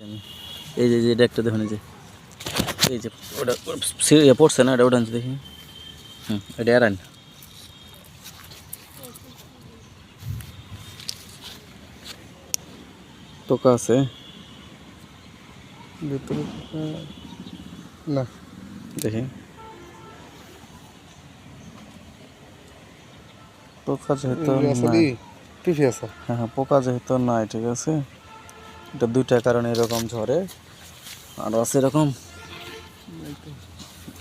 আমি এই যে এটা একটা দেখুন এই যে। এই যে ওটা ইয়ে পড়ছে না এটা ওটা আনছি দেখি। হুম এটা এরান। পোকা আছে। ভিতরে না। দেখি। পোকা যেহেতু হ্যাঁ হ্যাঁ পোকা যেহেতু নাই ঠিক আছে? এটা দুইটা কারণে এরকম ঝরে। আর আছে এরকম?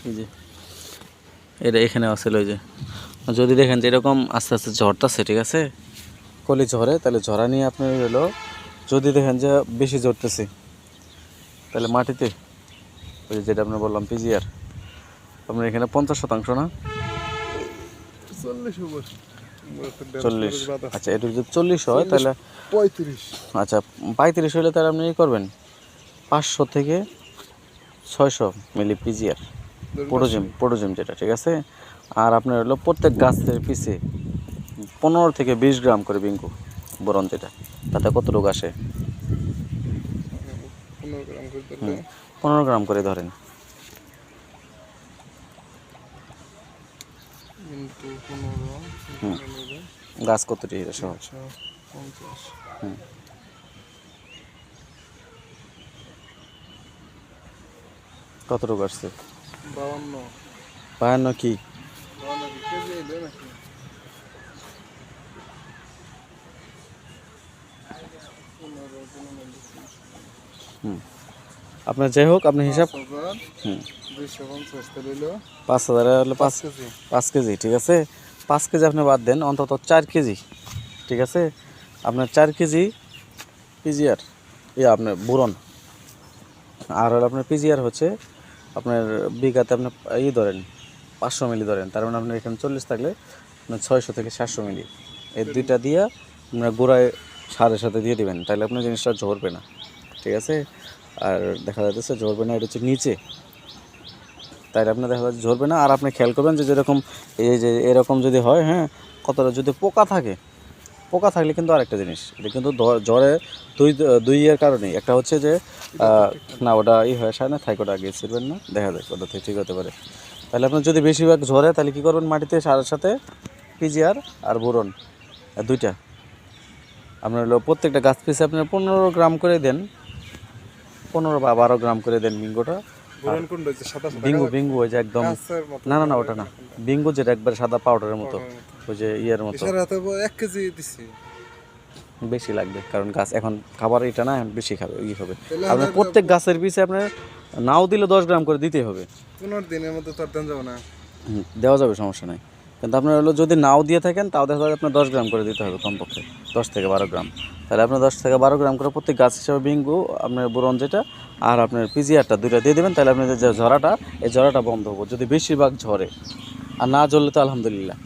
এই যে, এটা এখানে আছে ওই যে। যদি দেখেন যে এরকম আস্তে আস্তে ঝরতেছে, ঠিক আছে? কলি ঝরে, তাহলে ঝরা নিয়ে আপনি হলো যদি দেখেন যে বেশি ঝরতেছে, তাহলে মাটিতে, ওই যে যেটা আপনার বললাম, পিজিআর, আপনার এখানে পঞ্চাশ শতাংশ না? চল্লিশ চল্লিশ। আচ্ছা এটা যদি চল্লিশ হয় তাহলে পঁয়ত্রিশ। আচ্ছা পঁয়ত্রিশ হলে তাহলে আপনি করবেন পাঁচশো থেকে ছয়শো মিলি পিজিআর। পোটোজিম পোটোজিম যেটা ঠিক আছে? আর আপনার হলো প্রত্যেক গাছের পিছে পনেরো থেকে বিশ গ্রাম করে বিঙ্কু বোরন যেটা তাতে আসে? গ্রাম করে দিলে। পনেরো গ্রাম করে ধরেন কিন্তু পনেরো হুম। পনেরো গাছ কতটি এটা সহ হুম। কতটুকু আসছে? বাউন্ন। বায়ান্ন কি? হুম। আপনার যাই হোক আপনি হিসাব পাঁচ হাজার হুম। পাঁচ হাজার হলে পাঁচ পাঁচ কেজি। পাঁচ কেজি ঠিক আছে? পাঁচ কেজি আপনি বাদ দেন অন্তত চার কেজি ঠিক আছে? আপনার চার কেজি পিজিআর ইয়ে আপনার বুরন। আর হলো আপনার পিজিআর হচ্ছে আপনার বিঘাতে আপনি ই ধরেন পাঁচশো মিলি ধরেন তার মানে আপনার এখানে চল্লিশ থাকলে আপনার ছয়শো থেকে সাতশো মিলি। এই দুইটা দিয়ে আপনার গোড়ায় সারের সাথে দিয়ে দিবেন তাহলে আপনার জিনিসটা ঝরবে না ঠিক আছে? আর দেখা যাচ্ছে ঝরবে না, এটা হচ্ছে নিচে। তাইলে আপনার দেখা যাচ্ছে ঝরবে না, আর আপনি খেয়াল করবেন যে যেরকম এই যে এরকম যদি হয় হ্যাঁ কতটা যদি পোকা থাকে, পোকা থাকলে কিন্তু আরেকটা জিনিস, এটা কিন্তু জ্বরে দুই দুই ইয়ের কারণেই। একটা হচ্ছে যে না, ওটা ই হয় সায় না থাইকোটা আগে ছিলবেন না, দেখা যাক ওটা ঠিক হতে পারে। তাহলে আপনার যদি বেশিরভাগ ঝরে তাহলে কী করবেন, মাটিতে সারের সাথে পিজিআর আর বোরন দুইটা। আপনার প্রত্যেকটা গাছ পিছে আপনার পনেরো গ্রাম করে দেন পনেরো বা বারো গ্রাম করে দেন বিঙ্গোটা। বিঙ্গু বিঙ্গু ওই যে একদম না না না ওটা না। বিঙ্গু যেটা একবার সাদা পাউডারের মতো ওই যে ইয়ের মতো। এক কেজি দিছি। বেশি লাগবে কারণ গাছ এখন খাবার এটা না এখন বেশি খাবে ই হবে। আপনার প্রত্যেক গাছের পিছে আপনার নাও দিলে দশ গ্রাম করে দিতে হবে। পনেরো দিনের মধ্যে তো আর দেন যাব না। হুম, দেওয়া যাবে সমস্যা নাই। কিন্তু আপনার হলো যদি নাও দিয়ে থাকেন তাও দেখা যাবে আপনার দশ গ্রাম করে দিতে হবে কমপক্ষে দশ থেকে বারো গ্রাম। তাহলে আপনার দশ থেকে বারো গ্রাম করে প্রত্যেক গাছ হিসাবে বিঙ্গু, আপনার বোরন যেটা, আর আপনার পিজিআরটা দুইটা দিয়ে দেবেন, তাহলে আপনাদের যে ঝরাটা, এই ঝরাটা বন্ধ হব, যদি বেশিরভাগ ঝরে। আর না জ্বললে তো আলহামদুলিল্লাহ।